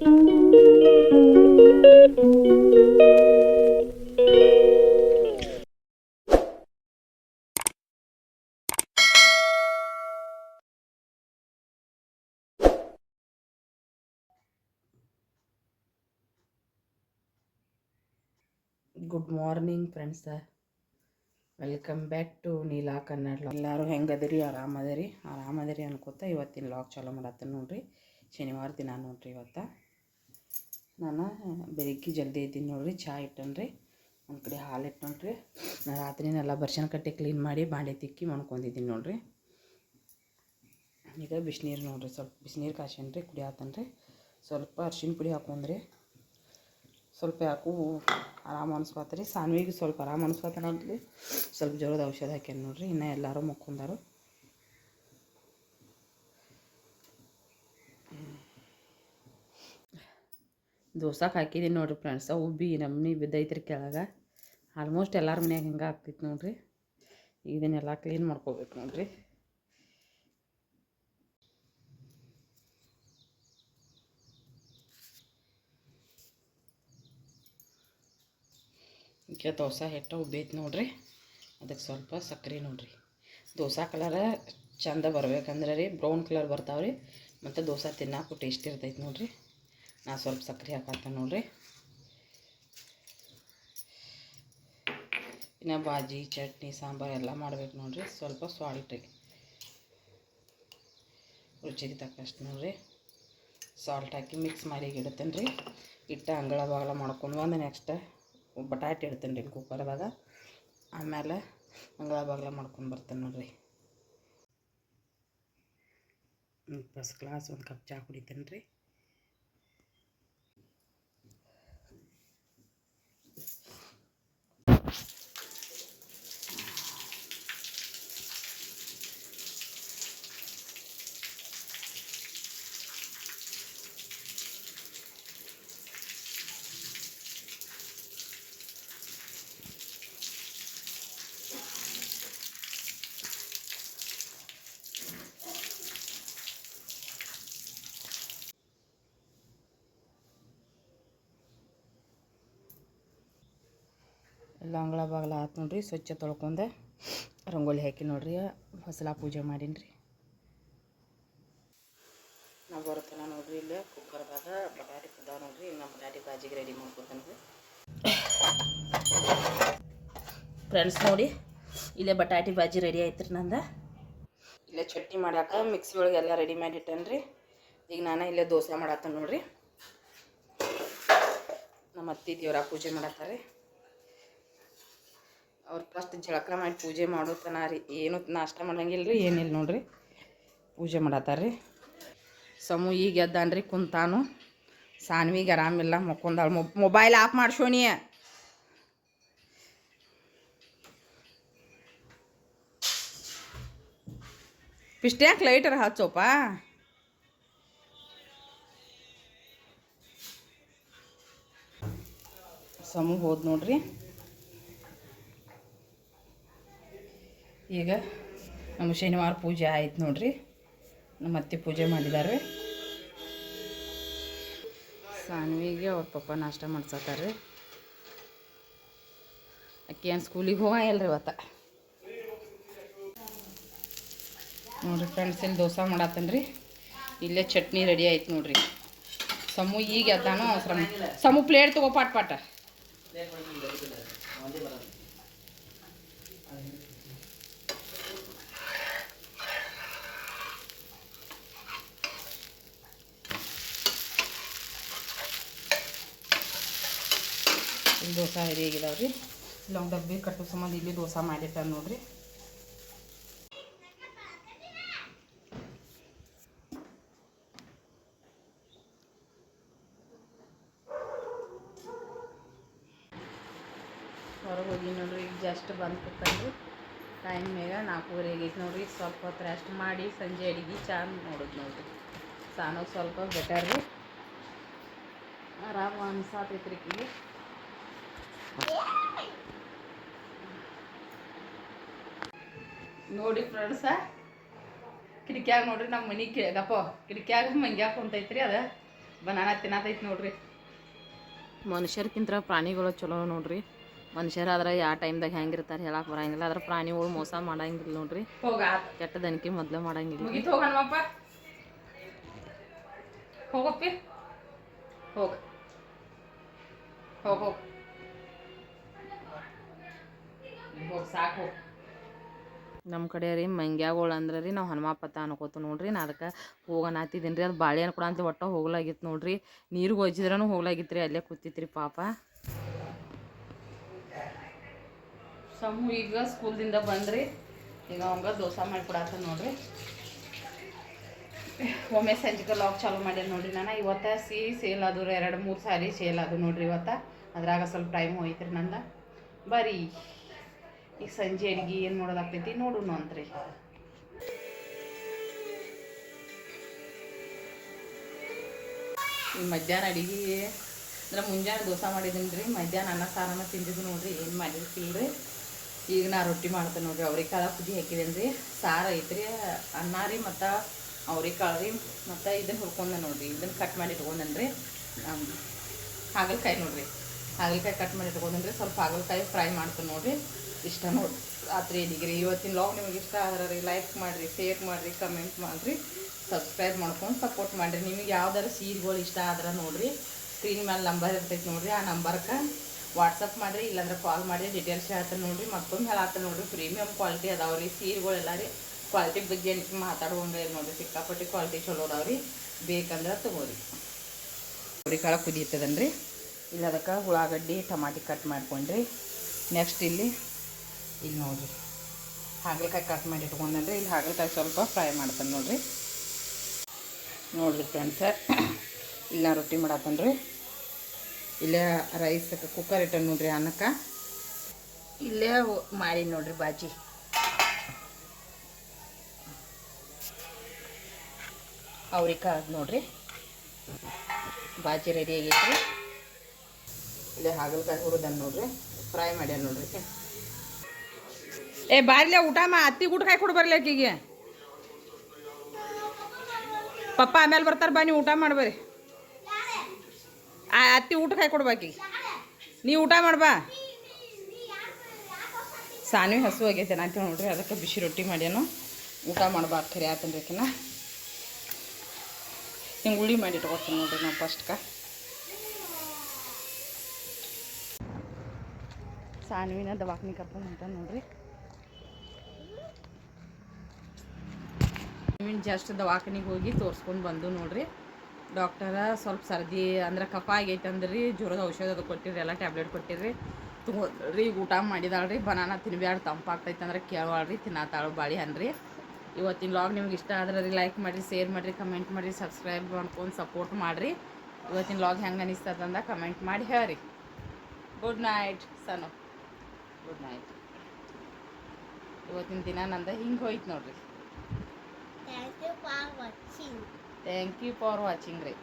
Good morning friends welcome back to Neela Kannada ಎಲ್ಲರೂ ಹೆಂಗದಿರಿ ಆರಾಮದಿರಿ ಆರಾಮದಿರಿ ಅನ್ಕೋತ ಇವತ್ತಿನ ಲಾಗ್ ಚಾಲೂ ಮಾಡತ್ತೇನೆ ನೋಡ್ರಿ ಶನಿವಾರ ದಿನ ನೋಡ್ರಿ ಇವತ್ತು ನಾನು ಬೆಳಿಗ್ಗೆ ಜಲ್ದಿ ಇದ್ದೀನಿ ನೋಡ್ರಿ ಚಹಾ ಇಟ್ಟನ್ರಿ, ಒಂದು ಕಡೆ ಹಾಲು ಇಟ್ಟನ್ರಿ. ನಾ ರಾತ್ರಿನೆಲ್ಲ ಬರ್ಶನ ಕಟ್ಟೆ ಕ್ಲೀನ್ ಮಾಡಿ ಬಾಂಡೆ ತಿಕ್ಕಿ ಮಾಡ್ಕೊಂಡಿದ್ದೀನಿ ನೋಡ್ರಿ. ಈಗ ಬಿಸಿನೀರು ನೋಡ್ರಿ, ಸ್ವಲ್ಪ ಬಿಸಿನೀರು ಹಾಕ್ತಾನೆ ರೀ ಸ್ವಲ್ಪ ಅರ್ಶಿನ ಪುಡಿ ಹಾಕೊಂಡ್ರಿ. ಸ್ವಲ್ಪ ಯಾಕೂ ಆರಾಮ ಅನ್ಸ್ಕೊತ ರೀ ಸಾನ್ವಿಗೆ ಸ್ವಲ್ಪ ಆರಾಮ ಅನ್ಸ್ಕೊತ ನೋಡ್ರಿ. ಸ್ವಲ್ಪ ಜ್ವರದ ಔಷಧ ಹಾಕ್ಯಾನ ನೋಡ್ರಿ. ಇನ್ನೂ ಎಲ್ಲರೂ ಮುಕ್ಕೊಂಡಾರು. ದೋಸಾಕ್ಕೆ ಹಾಕಿದ್ದೀನಿ ನೋಡ್ರಿ ಫ್ರೆಂಡ್ಸ ಉಬ್ಬಿ ನಮ್ಮನಿ ಬಿದ್ದೈತ್ರಿ ಕೆಳಗೆ. ಆಲ್ಮೋಸ್ಟ್ ಎಲ್ಲರ ಮನ್ಯಾಗ ಹಿಂಗೆ ಆಗ್ತಿತ್ತು ನೋಡಿರಿ. ಇದನ್ನೆಲ್ಲ ಕ್ಲೀನ್ ಮಾಡ್ಕೋಬೇಕು ನೋಡಿರಿ. ಈಗ ದೋಸೆ ಹಿಟ್ಟು ಉಬ್ಬೈತೆ ನೋಡಿರಿ. ಅದಕ್ಕೆ ಸ್ವಲ್ಪ ಸಕ್ಕರೆ ನೋಡಿರಿ. ದೋಸೆ ಕಲರ ಚಂದ ಬರ್ಬೇಕಂದ್ರೆ ರೀ ಬ್ರೌನ್ ಕಲರ್ ಬರ್ತಾವ್ರಿ ಮತ್ತು ದೋಸೆ ತಿನ್ನಾಕು ಟೇಸ್ಟ್ ಇರ್ತೈತೆ ನೋಡ್ರಿ. ನಾ ಸ್ವಲ್ಪ ಸಕ್ಕರೆ ಹಾಕತ್ತ ನೋಡ್ರಿ. ಇನ್ನು ಬಾಜಿ, ಚಟ್ನಿ, ಸಾಂಬಾರು ಎಲ್ಲ ಮಾಡ್ಬೇಕು ನೋಡ್ರಿ. ಸ್ವಲ್ಪ ಸಾಲ್ಟ್ ರುಚಿಗೆ ತಕ್ಕಷ್ಟು ನೋಡ್ರಿ. ಸಾಲ್ಟ್ ಹಾಕಿ ಮಿಕ್ಸ್ ಮಾಡಿ ಇಡ್ತೇನೆ ರೀ. ಇಟ್ಟು ಅಂಗಳ ಬಾಗಲ ಮಾಡ್ಕೊಂಡು ಒಂದು ನೆಕ್ಸ್ಟ್ ಬಟಾಟೆ ಇಡ್ತೇನೆ ರೀ ಕುಕ್ಕರ್ದಾಗ ಆಮೇಲೆ ಅಂಗಳ ಬಾಗಲ ಮಾಡ್ಕೊಂಡು ಬರ್ತೇನೆ ನೋಡ್ರಿ. ಫಸ್ಟ್ ಕ್ಲಾಸ್ ಒಂದು ಕಪ್ ಚಹಾ ಕುಡಿತೇನೆ ರೀ. ಎಲ್ಲ ಅಂಗಳ ಬಾಗ್ಲ ಆತು ನೋಡ್ರಿ, ಸ್ವಚ್ಛ ತೊಳ್ಕೊಂಡು. ರಂಗೋಲಿ ಹಾಕಿ ನೋಡ್ರಿ ಫಸಲ ಪೂಜೆ ಮಾಡೀನಿ ರೀ ನಾವು ಬರುತ್ತಲ್ಲ ನೋಡ್ರಿ ಇಲ್ಲೇ ಕುಕ್ಕರ್ದಾಗ ಬಟಾಟಿ ಕುದ್ದಾವ ನೋಡ್ರಿ ನಮ್ಮ ಬಟಾಟಿ ಬಾಜಿಗೆ ರೆಡಿ ಮಾಡ್ಕೊತಾನೆ ರೀ ಫ್ರೆಂಡ್ಸ್ ನೋಡಿ, ಇಲ್ಲೇ ಬಟಾಟಿ ಬಾಜಿ ರೆಡಿ ಆಯ್ತು ರೀ ನಂದು. ಇಲ್ಲೇ ಚಟ್ನಿ ಮಾಡ್ಯಾಕ ಮಿಕ್ಸಿ ಒಳಗೆ ಎಲ್ಲ ರೆಡಿ ಮಾಡಿ ಇಟ್ಟೇನೆ ರೀ ಈಗ ನಾನು ಇಲ್ಲೇ ದೋಸೆ ಮಾಡತ್ತ ನೋಡ್ರಿ. ನಮ್ಮ ಅತ್ತಿ ದೇವ್ರ ಪೂಜೆ ಮಾಡತ್ತಾರೆ. ಅವ್ರು ಫಸ್ಟ್ ಜಳಕ ಮಾಡಿ ಪೂಜೆ ಮಾಡೋ ತನ ರೀ. ಏನು ನಾಷ್ಟ ಮಾಡಂಗಿಲ್ಲ ರೀ ಏನಿಲ್ಲ ನೋಡ್ರಿ. ಪೂಜೆ ಮಾಡತ್ತಾರ ರೀ ಸಮು ಈಗ ಎದ್ದಾನ್ರಿ ಕುಂತಾನು. ಸಾನ್ವಿಗೆ ಆರಾಮಿಲ್ಲ ಮಕ್ಕೊಂದಾಳು ಮೊಬೈಲ್ ಆಫ್ ಮಾಡ್ಸೋಣಿ. ಪಿಸ್ಟ್ಯಾಕ್ ಲೈಟರ್ ಹಚ್ಚೋಪ. ಸಮೂಹ ಹೋದ್ ನೋಡ್ರಿ. ಈಗ ನಮ್ಮ ಶನಿವಾರ ಪೂಜೆ ಆಯ್ತು ನೋಡ್ರಿ. ನಮ್ಮ ಅತ್ತೆ ಪೂಜೆ ಮಾಡಿದ್ದಾರೆ ಸಾನ್ವಿಗೆ ಅವ್ರ ಪಪ್ಪ ನಾಷ್ಟ ಮಾಡ್ಸತ್ತಾರ ಅಕ್ಕಿ ಏನು ಸ್ಕೂಲಿಗೆ ಹೋಗ ಇಲ್ರಿ ಇವತ್ತ? ನೋಡ್ರಿ ಫ್ರೆಂಡ್ಸ್ ಇಲ್ಲಿ ದೋಸೆ ಮಾಡತ್ತೇನೆ ರೀ ಇಲ್ಲೇ ಚಟ್ನಿ ರೆಡಿ ಆಯ್ತು ನೋಡ್ರಿ. ಸಮು ಈಗ ಎದ್ದಾನೋ ಅವಸರ ಸಮು ಪ್ಲೇಟ್ ತಗೋ ಪಾಟ್ ಪಾಟ. ಇಲ್ಲಿ ದೋಸೆ ರೆಡಿ ಆಗಿದಾವೆ ರೀ ಇಲ್ಲೊಂದು ಡಬ್ಬಿ ಕಟ್ಟು ಸಂಬಂಧ ಇಲ್ಲಿ ದೋಸೆ ಮಾಡಿರ್ತಾರೆ ನೋಡ್ರಿ. ಹೊರಗೆ ಹೋಗಿ ನೋಡ್ರಿ, ಈಗ ಜಸ್ಟ್ ಬಂದು ಕೂತ್ಕೊಂಡ್ರಿ ಟೈಮ್ ಮೇಗ ನಾಲ್ಕೂವರೆ ಆಗೈತೆ ನೋಡ್ರಿ. ಸ್ವಲ್ಪ ಹೊತ್ತು ರೆಸ್ಟ್ ಮಾಡಿ ಸಂಜೆ ಅಡಿಗೆ ಚಾ ನೋಡೋದು ನೋಡ್ರಿ. ಸಾನೋ ಸ್ವಲ್ಪ ಬೆಟರ್ ರೀ. ಆರಾಮ ಅನ್ಸಾತೈತ್ರಿ ಈಕಿಗೆ ನೋಡಿ ಫ್ರೆಂಡ್ಸ ಕಿಟಕಿಯಾಗ ನೋಡ್ರಿ ನಮ್ಮ ಮನೆ ಕೇಳಗಪ್ಪ ಕಿಟಕಿಯಾಗ ಮಂಗ್ಯಾಗ ಕುಂತೈತ್ರಿ ಅದ. ಬನಾನ ತಿನ್ನತೈತಿ ನೋಡ್ರಿ. ಮನುಷ್ಯರ್ಕಿಂತ ಪ್ರಾಣಿಗಳು ಚಲೋ ನೋಡ್ರಿ. ಮನುಷ್ಯರಾದ್ರೆ ಯಾವ ಟೈಮ್ದಾಗ ಹೆಂಗಿರ್ತಾರೆ ಹೇಳಕ್ ಬರಂಗಿಲ್ಲ. ಆದ್ರೆ ಪ್ರಾಣಿಗಳು ಮೋಸ ಮಾಡಂಗಿಲ್ಲ ನೋಡ್ರಿ. ಹೋಗ. ದನಕಿ ಮೊದ್ಲು ಮಾಡಂಗಿಲ್ಲ. ಮುಗಿತು ಹೋಗಪ್ಪಿ. ಹೋಗ. ಹೋಗ ಹೋಗ. ಹೋಗ ಸಾಕು. ನಮ್ಮ ಕಡೆ ರೀ ಮಂಗ್ಯಾಗಳು ಅಂದ್ರೆ ರೀ ನಾವು ಹನುಮಾಪತ ಅನ್ಕೋತು ನೋಡ್ರಿ ನಾ ಅದಕ್ಕೆ ಹೋಗನಾತಿದ್ದೀನಿ ರೀ ಅದು ಬಾಳೆ ಕೂಡ ಅಂತ ಒಟ್ಟ ಹೋಗ್ಲಾಗಿತ್ತು ನೋಡ್ರಿ. ನೀರು ಒಜ್ಜಿದ್ರೂ ಹೋಗ್ಲಾಗಿತ್ತು ರೀ ಅಲ್ಲೇ ಕೂತಿತ್ತು ರೀ ಪಾಪ. ಸಮೂ ಈಗ ಸ್ಕೂಲ್ದಿಂದ ಬಂದ್ರಿ ಈಗ ಅವಂಗ ದೋಸೆ ಮಾಡಿಕೊಡತ್ತ ನೋಡ್ರಿ. ಒಮ್ಮೆ ಸಂಜೆಗೆ ಲಾಕ್ ಚಾಲೂ ಮಾಡ್ಯಾನ ನೋಡ್ರಿ ನಾನು ಇವತ್ತು ಸಿ ಸೇಲ್ ಅದು ರೀ ಎರಡು ಮೂರು ಸಾರಿ ಸೇಲ್ ಅದು ನೋಡ್ರಿ ಇವತ್ತು. ಅದ್ರಾಗ ಸ್ವಲ್ಪ ಟೈಮ್ ಹೋಯ್ತು ನಂದ. ಬರೀ ಈಗ ಸಂಜೆ ಅಡ್ಗೆ ಏನು ಮಾಡೋದಾಗ್ತೈತಿ ನೋಡೋಣ ಅಂತ್ರಿ. ಈ ಮಧ್ಯಾಹ್ನ ಅಡಿಗೆ, ಅಂದ್ರೆ ಮುಂಜಾನೆ ದೋಸೆ ಮಾಡಿದ್ದೀನಿ ರೀ ಮಧ್ಯಾಹ್ನ ಅನ್ನ ಸಾರನ್ನ ತಿಂದಿದ್ದು ನೋಡ್ರಿ, ಏನು ಮಾಡಿರ್ತಿಲ್ಲ ರೀ ಈಗ ನಾ ರೊಟ್ಟಿ ಮಾಡ್ತೇನೆ ನೋಡ್ರಿ, ಅವ್ರಿಕಾಳ ಪುಜಿ ಹಾಕಿದ್ದೀನಿ ರೀ ಸಾರು ಐತ್ರಿ, ಅನ್ನ ರೀ ಮತ್ತು ಅವ್ರಿಕಾಳು ರೀ, ಮತ್ತು ಇದನ್ನು ಹುರ್ಕೊಂಡೆ ನೋಡ್ರಿ ಇದನ್ನು ಕಟ್ ಮಾಡಿ ಇಟ್ಕೊಂಡೇನೆ ರೀ ಹಾಗಲಕಾಯಿ ನೋಡ್ರಿ, ಹಾಗಲಕಾಯಿ ಕಟ್ ಮಾಡಿ ಇಟ್ಕೊಂಡೇನೆ ರೀ ಸ್ವಲ್ಪ ಹಾಗಲಕಾಯಿ ಫ್ರೈ ಮಾಡ್ತೇನೆ ನೋಡ್ರಿ. ಇಷ್ಟ ನೋಡಿ, ರಾತ್ರಿ ಅಡಿಗೆ ಇವತ್ತಿನ ಲಾಗ್ ನಿಮಗೆ ಇಷ್ಟ ಆದ್ರೆ ಲೈಕ್ ಮಾಡಿರಿ ಶೇರ್ ಮಾಡಿರಿ ಕಮೆಂಟ್ ಮಾಡಿರಿ ಸಬ್ಸ್ಕ್ರೈಬ್ ಮಾಡ್ಕೊಂಡು ಸಪೋರ್ಟ್ ಮಾಡಿರಿ. ನಿಮಗೆ ಯಾವ್ದಾರು ಸೀರೆಗಳು ಇಷ್ಟ ಆದ್ರೆ ನೋಡಿರಿ ಸ್ಕ್ರೀನ್ ಮೇಲೆ ನಂಬರ್ ಇರ್ತೈತೆ ನೋಡಿರಿ, ಆ ನಂಬರ್ಗೆ ವಾಟ್ಸಪ್ ಮಾಡಿರಿ, ಇಲ್ಲಾಂದ್ರೆ ಕಾಲ್ ಮಾಡಿ ಡೀಟೇಲ್ಸ್ ಹೇಳ್ತಾರೆ ನೋಡಿರಿ ಮತ್ತೊಂದು ಹೇಳತ್ತೆ ನೋಡಿರಿ ಪ್ರೀಮಿಯಮ್ ಕ್ವಾಲಿಟಿ ಅದಾವೆ ರೀ ಸೀರೆಗಳೆಲ್ಲ ರೀ. ಕ್ವಾಲಿಟಿ ಬಗ್ಗೆ ಇಲ್ಲ ನೋಡ್ರಿ, ಸಿಕ್ಕಾಪಟ್ಟಿ ಕ್ವಾಲಿಟಿ ಚಲೋ ಅದಾವೆ ರೀ, ಬೇಕಂದ್ರೆ ತಗೋರಿ. ಹುರಿಕಾಳ ಕುದೀತದನ್ರಿ ಇಲ್ಲ ಅದಕ್ಕೆ ಉಳ್ಳಾಗಡ್ಡಿ, ಟಮಾಟಿ ಕಟ್ ಮಾಡ್ಕೊಂಡ್ರಿ. ನೆಕ್ಸ್ಟ್ ಇಲ್ಲಿ ಇಲ್ಲಿ ನೋಡಿರಿ. ಹಾಗಲಕಾಯಿ ಕಟ್ ಮಾಡಿ ಇಟ್ಕೊಂಡ್ರೆ ಇಲ್ಲಿ ಹಾಗಲಕಾಯಿ ಸ್ವಲ್ಪ ಫ್ರೈ ಮಾಡ್ತಾನೆ ನೋಡಿರಿ. ನೋಡ್ರಿ ಫ್ರೆಂಡ್ಸ ಇಲ್ಲಿ ರೊಟ್ಟಿ ಮಾಡತ್ತೇನೆ ರೀ. ಇಲ್ಲೇ ರೈಸ್ ಕುಕ್ಕರ್ ಇಟ್ಟ ನೋಡ್ರಿ ಅನ್ನಕ್ಕೆ. ಇಲ್ಲೇ ಮಾಡಿ ನೋಡ್ರಿ ಬಾಜಿ. ಅವ್ರಿಕಾಳು ನೋಡ್ರಿ. ಬಾಜಿ ರೆಡಿ ಆಗೈತಿ ಇಲ್ಲೇ ಹಾಗಲಕಾಯಿ ಹುರಿದನ್ ನೋಡ್ರಿ. ಫ್ರೈ ಮಾಡ್ಯಾರ ನೋಡ್ರಿ. ಏ, ಬಾರ್ಲೆ ಊಟ ಮಾ, ಅತ್ತಿ ಊಟ ಕಾಯಿ ಕೊಡು ಬರ್ಲಿ ಆಕಿಗೆ. ಪಪ್ಪ ಆಮೇಲೆ ಬರ್ತಾರೆ ಬಾ, ನೀವು ಊಟ ಮಾಡ್ಬರಿ ಆ, ಅತ್ತಿ ಊಟ ಕಾಯಿ ಕೊಡ್ಬಾಕಿ ನೀ ಊಟ ಮಾಡ್ಬಾ ಸಾನ್ವಿ ಹಸು ಆಗೈತೆ ಅಂತ ನೋಡ್ರಿ, ಅದಕ್ಕೆ ಬಿಸಿ ರೊಟ್ಟಿ ಮಾಡ್ಯಾನು. ಊಟ ಮಾಡ್ಬಾ ಖರಿ ಆತನ್ರಿಕಿನ ಹಿಂಗೆ ಉಳ್ಳಿ ಮಾಡಿ ಇಟ್ಕೊಡ್ತೀನಿ ನೋಡ್ರಿ ನಾವು ಫಸ್ಟ್ಗೆ ಸಾನ್ವಿನ ದವಾಖಾನೆ ಕರ್ಕೊಂಡು ಅಂತ ನೋಡ್ರಿ. ಸಾನ್ವಿನ ಜಸ್ಟ್ ದವಾಖಾನಿಗೆ ಹೋಗಿ ತೋರಿಸ್ಕೊಂಡು ಬಂದು ನೋಡ್ರಿ. ಡಾಕ್ಟರ ಸ್ವಲ್ಪ ಸರ್ದಿ ಅಂದ್ರೆ ಕಫ ಆಗೈತೆ ಅಂದ್ರಿ ಜ್ವರದ ಔಷಧ ಅದು ಕೊಟ್ಟಿರಿ ಎಲ್ಲ ಟ್ಯಾಬ್ಲೆಟ್ ಕೊಟ್ಟಿರಿ ತೊಗೊಂಡ್ರಿ ಈಗ ಊಟ ಮಾಡಿದಾಳ್ರಿ, ಬನಾನ ತಿನ್ಬ್ಯಾಡ ತಂಪಾಗ್ತೈತೆ ಅಂದ್ರೆ ಕೇಳವಾಳ್ರಿ ತಿನ್ನತ್ತಾಳು ಬಾಳಿ ಅನ್ರಿ ಇವತ್ತಿನ ಲಾಗ್ ನಿಮ್ಗೆ ಇಷ್ಟ ಆದ್ರೆ ರೀ ಲೈಕ್ ಮಾಡಿರಿ ಶೇರ್ ಮಾಡಿರಿ ಕಮೆಂಟ್ ಮಾಡಿರಿ ಸಬ್ಸ್ಕ್ರೈಬ್ ಮಾಡ್ಕೊಂಡು ಸಪೋರ್ಟ್ ಮಾಡಿರಿ. ಇವತ್ತಿನ ಲಾಗ್ ಹೆಂಗೆ ಅನಿಸ್ತದಂದ ಕಮೆಂಟ್ ಮಾಡಿ ಹೇಳ್ರಿ. Good night Sanu. Good night ಇವತ್ತಿನ ದಿನ ನಂದ ಹಿಂಗೆ ಹೋಯ್ತು ನೋಡ್ರಿ. thank you for watching. Thank you for watching great